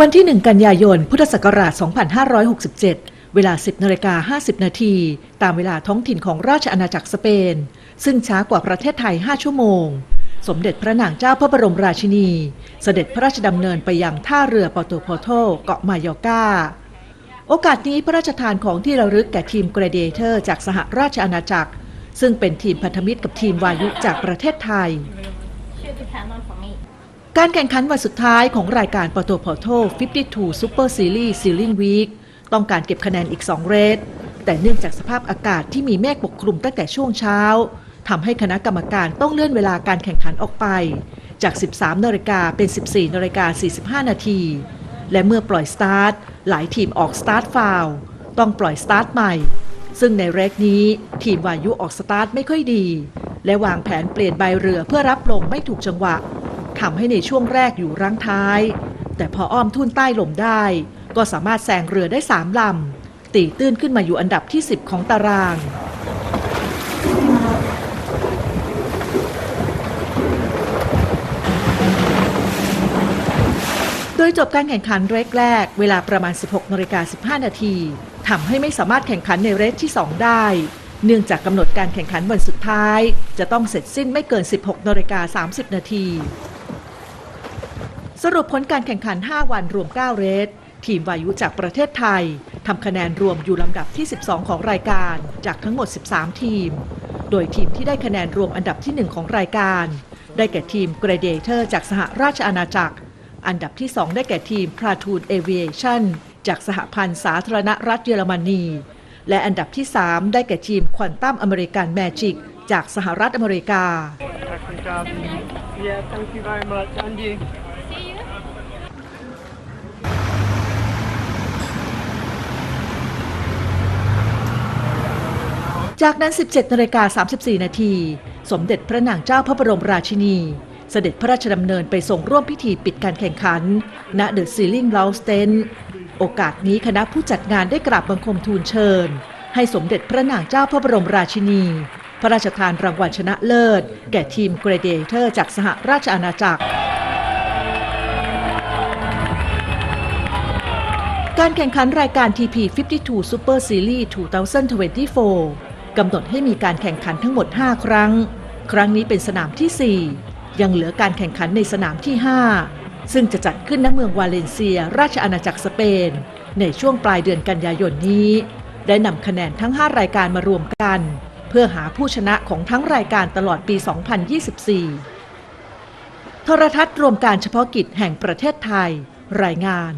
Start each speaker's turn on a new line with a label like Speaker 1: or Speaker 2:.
Speaker 1: วันที่ 1 กันยายน พุทธศักราช 2567 เวลา 10นาฬิกา50 นาที ตามเวลาท้องถิ่นของราชอาณาจักรสเปน ซึ่งช้ากว่าประเทศไทย 5 ชั่วโมง สมเด็จพระนางเจ้าพระบรมราชินี เสด็จพระราชดำเนินไปยังท่าเรือปอโตโพโตเกาะมายอกาโอกาสนี้พระราชทานของที่ระลึกแก่ทีม Gladiator จากสหราชอาณาจักร ซึ่งเป็นทีมพันธมิตรกับทีมวายุจากประเทศไทย การแข่งขันวันสุดท้ายของรายการป o โตพอโต52 Super Series Sealing Week ต้องการเก็บคะแนนอีก 2 เรทแต่เนื่องจากสภาพอากาศที่มีเมฆปกคลุมตั้งแต่ช่วงเช้าทำให้คณะกรรมการต้องเลื่อนเวลาการแข่งขันออกไป จาก 13นาฬิกาเป็น 14นาฬิกา45 นาที และเมื่อปล่อยสตาร์ท หลายทีมออกสตาร์ทฟาวล์ต้องปล่อยสตาร์ทใหม่ ซึ่งในเรกนี้ทีมวายุออกสตาร์ทไม่ค่อยดี และวางแผนเปลี่ยนใบเรือเพื่อรับลมไม่ถูกจังหวะ ทำให้ในช่วงแรกอยู่รั้งท้าย แต่พออ้อมทุ่นใต้ลมได้ ก็สามารถแซงเรือได้3ลำ ตีตื้นขึ้นมาอยู่อันดับที่ 10 ของตาราง โดยจบการแข่งขันเรกแรก เวลาประมาณ 16นาฬิกา15 นาทีทำให้ไม่สามารถแข่งขันในเรสที่ 2 ได้เนื่องจากกำหนดการแข่งขันวันสุดท้าย จะต้องเสร็จสิ้นไม่เกิน 16นาฬิกา30 นาที สรุปผลการแข่งขัน 5 วันรวม 9 เรส ทีมวายุจากประเทศไทยทำคะแนนรวมอยู่ลำดับที่ 12 ของรายการจากทั้งหมด 13 ทีม โดยทีมที่ได้คะแนนรวมอันดับที่ 1 ของรายการ ได้แก่ทีม Gladiator จากสหราชอาณาจักร อันดับที่ 2 ได้แก่ทีม Platoon Aviation จากสหพันธ์สาธารณรัฐเยอรมนี และอันดับที่ 3 ได้แก่ทีมควอนตัมอเมริกันแมจิกจากสหรัฐอเมริกา
Speaker 2: Yeah, thank you very much. And you.
Speaker 3: See you.
Speaker 1: จากนั้น 17นาฬิกา34 นาที สมเด็จพระนางเจ้าพระบรมราชินี เสด็จพระราชดำเนินไปส่งร่วมพิธีปิดการแข่งขัน ณเดอะซีลิง l ล u สเตนโอกาสนี้คณะผู้จัดงานได้กราบบังคมทูลเชิญ ให้สมเด็จพระนางเจ้าพระบรมราชินี พระราชทานรางวัลชนะเลิศ แก่ทีม Gladiator จากสหราชอาณาจักรการแข่งขันรายการ TP 52 Super Series 2024 กำหนดให้มีการแข่งขันทั้งหมด 5 ครั้ง ครั้งนี้เป็นสนามทีสี่ 4 ยังเหลือการแข่งขันในสนามที่ 5 ซึ่งจะจัดขึ้นณเมืองวาเลนเซีย ราชอาณาจักรสเปน ในช่วงปลายเดือนกันยายนนี้ ได้นำคะแนนทั้ง 5 รายการมารวมกัน เพื่อหาผู้ชนะของทั้งรายการตลอดปี 2024 โทรทัศน์รวมการเฉพาะกิจแห่งประเทศไทย รายงาน